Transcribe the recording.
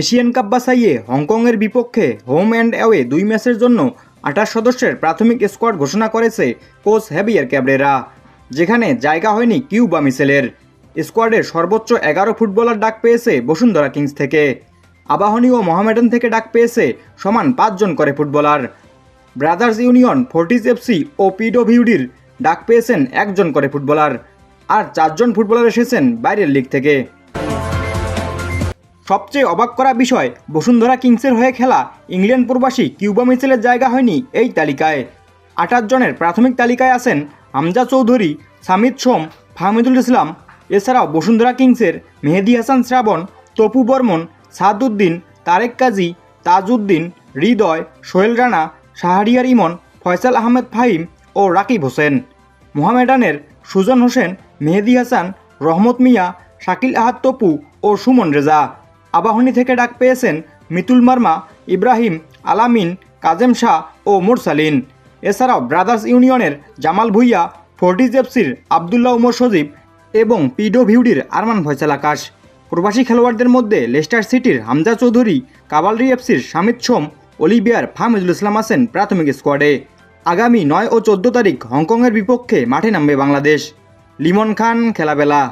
Asian cup বাছাইয়ে হংকংয়ের বিপক্ষে home and away দুই ম্যাচের জন্য আঠাশ সদস্যের প্রাথমিক স্কোয়াড ঘোষণা করেছে কোচ হ্যাবিয়ার ক্যাবরেরা, যেখানে জায়গা হয়নি কিউবা মিসেলের স্কোয়াডের সর্বোচ্চ এগারো ফুটবলার ডাক পেয়েছে বসুন্ধরা কিংস থেকে। আবাহনী ও মোহামেডান থেকে ডাক পেয়েছে সমান পাঁচজন করে footballer. Brothers union, fortis FC ও পিডব্লিউডির ডাক পেয়েছেন একজন করে ফুটবলার, আর চারজন ফুটবলার এসেছেন বাইরের লিগ থেকে। সবচেয়ে অবাক করা বিষয়, বসুন্ধরা কিংসের হয়ে খেলা ইংল্যান্ড প্রবাসী কিউবা মিচেলের জায়গা হয়নি এই তালিকায়। আঠাশ জনের প্রাথমিক তালিকায় আছেন হামজা চৌধুরী সামিদ সোম, ফাহমিদুল ইসলাম। এছাড়াও বসুন্ধরা কিংসের মেহেদি হাসান শ্রাবণ, তপু বর্মন, সাদউদ্দিন, তারেক কাজী, তাজউদ্দিন, হৃদয়, সোহেল রানা, শাহরিয়ার ইমন, ফয়সাল আহমেদ ফাহিম ও রাকিব হোসেন। মোহামেডানের সুজন হোসেন, মেহেদি হাসান, রহমত মিয়া, শাকিল আহাদ তপু ও সুমন রেজা। আবাহনী থেকে ডাক পেয়েছেন মিতুল মার্মা, ইব্রাহিম, আলামিন, কাজেম শাহ ও মুরসালিন। এছাড়াও ব্রাদার্স ইউনিয়নের জামাল ভুইয়া ফোর্টিজ এফসির আবদুল্লাহ উমর সজীব এবং পিডোভিউডির আরমান ফয়সাল আকাশ। প্রবাসী খেলোয়াড়দের মধ্যে লেস্টার সিটির হামজা চৌধুরী, কাবালরি এফসির শামিদ সোম, অলিভিয়ার ফাহমিদুল ইসলাম আছেন প্রাথমিক স্কোয়াডে। আগামী নয় ও চোদ্দ তারিখ হংকংয়ের বিপক্ষে মাঠে নামবে বাংলাদেশ। লিমন খান, খেলাবেলা।